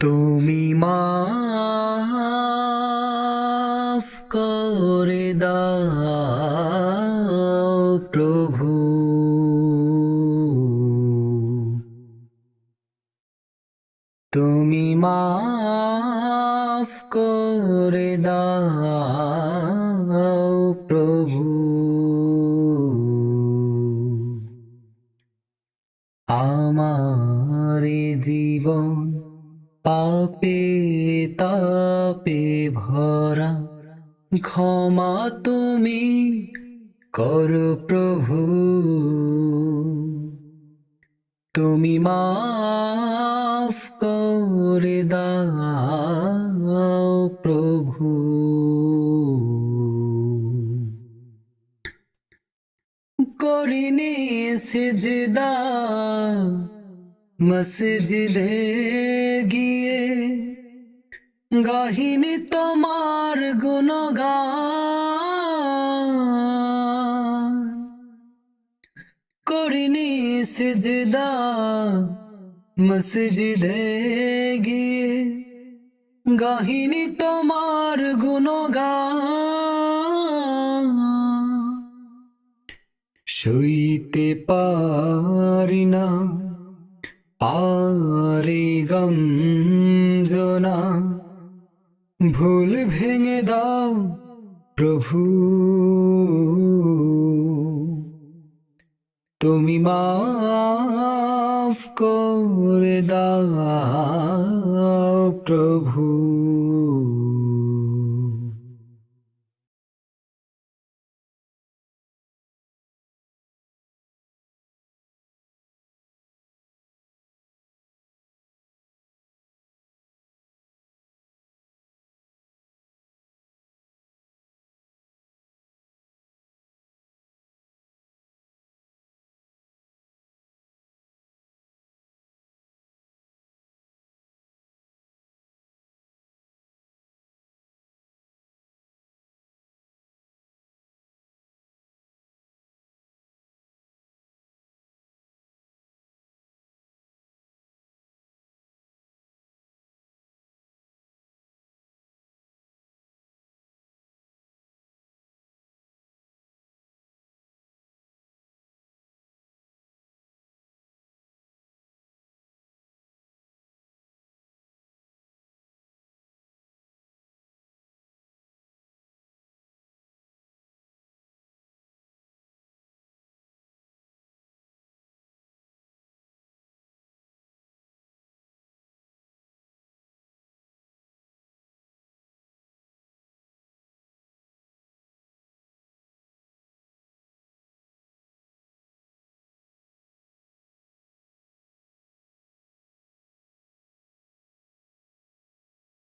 তুমি মাফ করে দাও প্রভু। তুমি মাফ করে দাও প্রভু। আমার পাপে তাপে ভরা। ক্ষমা তুমি কর প্রভু। তুমি মাফ করে দাও প্রভু। করিনি সেজদা, মসজিদে গিয়ে গাহিনী তোমার গুণগান করিনি সিজদা মসজিদে গিয়ে। গাহিনী তোমার গুণগান শুইতে পারি না, পারে গঞ্জনা। ভুল ভেঙে দাও প্রভু। তুমি মাফ করে দাও প্রভু।